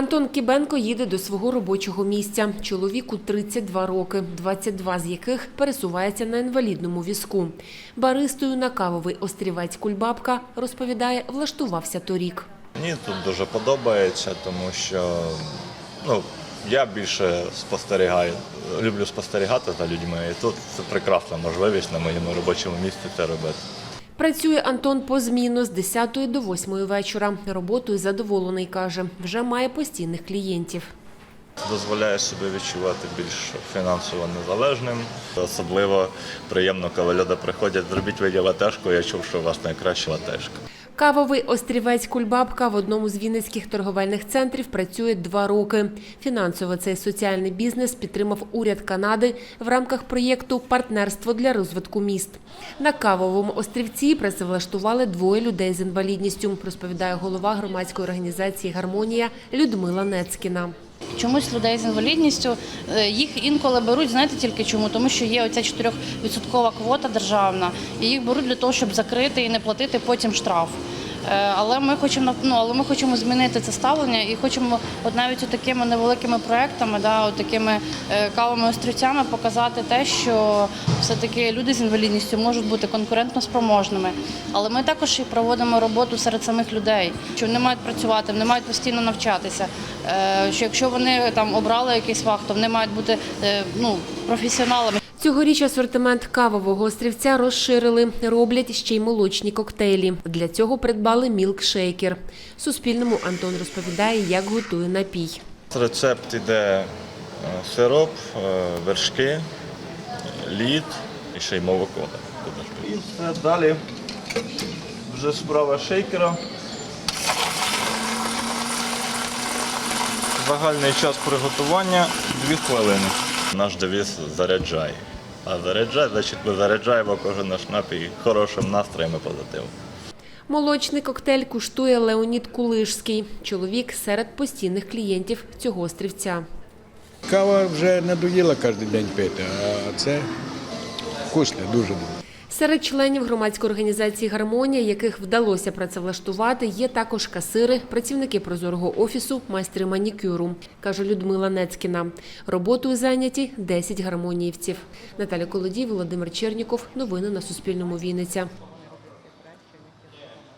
Антон Кібенко їде до свого робочого місця. Чоловіку 32 роки, 22 з яких пересувається на інвалідному візку. Баристою на кавовий острівець Кульбабка, розповідає, влаштувався торік. Мені тут дуже подобається, тому що ну, я більше спостерігаю, люблю спостерігати за людьми, і тут це прекрасна можливість на моєму робочому місці це робити. Працює Антон позмінно з 10 до 8 вечора. Роботою задоволений, каже, вже має постійних клієнтів. Дозволяє себе відчувати більш фінансово незалежним. Особливо приємно, коли люди приходять, зробіть виді латешку, я чув, що у вас найкраща латешка. Кавовий острівець Кульбабка в одному з вінницьких торговельних центрів працює два роки. Фінансово цей соціальний бізнес підтримав уряд Канади в рамках проєкту Партнерство для розвитку міст. На кавовому острівці працевлаштували двоє людей з інвалідністю, розповідає голова громадської організації Гармонія Людмила Нецькіна. Чомусь людей з інвалідністю е, їх інколи беруть, знаєте тільки чому? Тому що є оця 4% квота державна, і їх беруть для того, щоб закрити і не платити потім штраф. Е, Але ми хочемо ну, але ми хочемо змінити це ставлення і хочемо от навіть такими невеликими проектами, да, от такими е, кавовими острівцями показати те, що все-таки люди з інвалідністю можуть бути конкурентно спроможними. Але ми також і проводимо роботу серед самих людей, що вони мають працювати, вони мають постійно навчатися. Е, Що якщо вони там обрали якийсь фах, то вони мають бути ну, професіоналами. Цьогоріч асортимент кавового острівця розширили, роблять ще й молочні коктейлі. Для цього придбали мілкшейкер. Суспільному Антон розповідає, як готує напій. Рецепт іде е, сироп, е, вершки, лід і ще й молоко. І все далі вже справа шейкера. Загальний час приготування 2 хвилини. Наш девіз заряджай. А заряджай, значить ми заряджаємо кожен наш напій хорошим настроєм і позитивом. Молочний коктейль куштує Леонід Кулишський. Чоловік серед постійних клієнтів цього острівця. Кава вже надоїла кожен день пити, а це вкусне, дуже дуже. Серед членів громадської організації Гармонія, яких вдалося працевлаштувати, є також касири, працівники прозорого офісу, майстри манікюру, каже Людмила Нецькіна. Роботою зайняті 10 гармоніївців. Наталя Колодій, Володимир Черніков. Новини на Суспільному. Вінниця.